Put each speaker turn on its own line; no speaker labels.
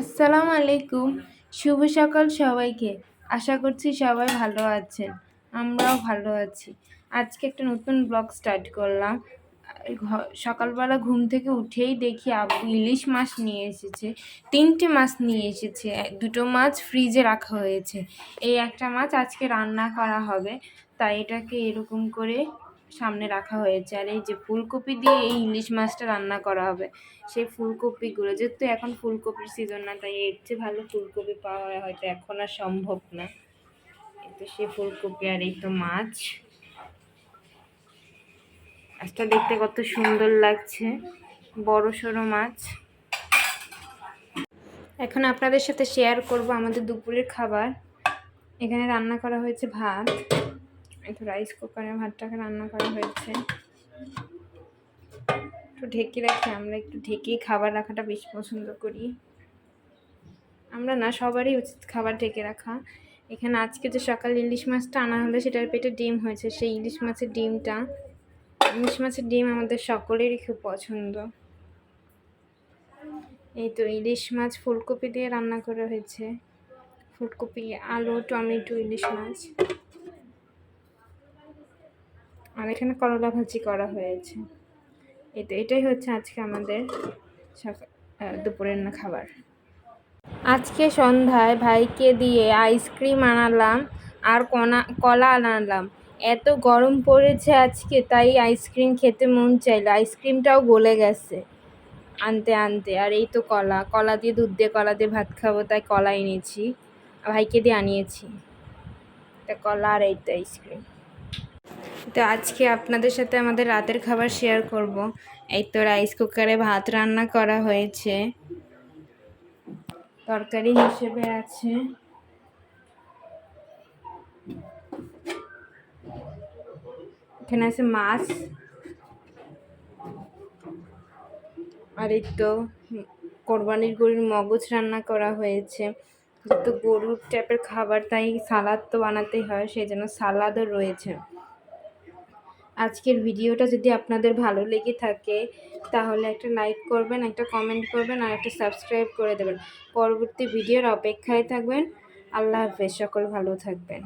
আসসালামু আলাইকুম। শুভ সকাল সবাইকে। আশা করছি সবাই ভালো আছেন। আমরাও ভালো আছি। আজকে একটা নতুন ব্লগ স্টার্ট করলাম। সকালবেলা ঘুম থেকে উঠেই দেখি আব্বু ইলিশ মাছ নিয়ে এসেছে। তিনটে মাছ নিয়ে এসেছে। দুটো মাছ ফ্রিজে রাখা হয়েছে। এই একটা মাছ আজকে রান্না করা হবে। তাই এটাকে এরকম করে সামনে রাখা হয়েছে। আর এই যে ফুলকপি দিয়ে এই ইলিশ মাছটা রান্না করা হবে, সেই ফুলকপিগুলো, যেহেতু এখন ফুলকপির সিজন না, তাই এর চেয়ে ভালো ফুলকপি পাওয়া হয়তো এখন আর সম্ভব না। তো সে ফুলকপি আর এই তো মাছ। মাছটা দেখতে কত সুন্দর লাগছে, বড় সড়ো মাছ। এখন আপনাদের সাথে শেয়ার করব আমাদের দুপুরের খাবার। এখানে রান্না করা হয়েছে ভাত। একটু রাইস কুকারে ভাতটাকে রান্না করা হয়েছে। একটু ঢেকে রাখি, আমরা একটু ঢেকেই খাবার রাখাটা বেশি পছন্দ করি। আমরা না, সবারই উচিত খাবার ঢেকে রাখা। এখানে আজকে যে সকাল ইলিশ মাছটা আনা হলো, সেটার পেটে ডিম হয়েছে। সেই ইলিশ মাছের ডিমটা, ইলিশ মাছের ডিম আমাদের সকলেরই খুব পছন্দ। এই তো ইলিশ মাছ ফুলকপি দিয়ে রান্না করা হয়েছে। ফুলকপি, আলু, টমেটো, ইলিশ মাছ। আর এখানে করলা ভাজি করা হয়েছে। তো এটাই হচ্ছে আজকে আমাদের দুপুরের না খাবার। আজকে সন্ধ্যায় ভাইকে দিয়ে আইসক্রিম আনালাম আর কনা, কলা আনালাম। এত গরম পড়েছে আজকে, তাই আইসক্রিম খেতে মন চাইলো। আইসক্রিমটাও গলে গেছে আনতে আনতে। আর এই তো কলা কলা দিয়ে দুধ দিয়ে কলা দিয়ে ভাত খাব, তাই কলা এনেছি। ভাইকে দিয়ে আনিয়েছি। তা কলা আর এই তো আইসক্রিম। তো আজকে আপনাদের সাথে আমাদের রাতের খাবার শেয়ার করব। এই তো রাইস কুকারে ভাত রান্না করা হয়েছে। তরকারি হিসেবে আছে। এখানে আছে মাছ। আর এই তো কোরবানির গরুর মগজ রান্না করা হয়েছে। যেহেতু গরুর টাইপের খাবার, তাই সালাদ তো বানাতেই হয়, সেই জন্য সালাদও রয়েছে। আজকের ভিডিওটা যদি আপনাদের ভালো লেগে থাকে, তাহলে একটা লাইক করবেন, একটা কমেন্ট করবেন, আর একটা সাবস্ক্রাইব করে দেবেন। পরবর্তী ভিডিওর অপেক্ষায় থাকবেন। আল্লাহ হাফেজ, সকল ভালো থাকবেন।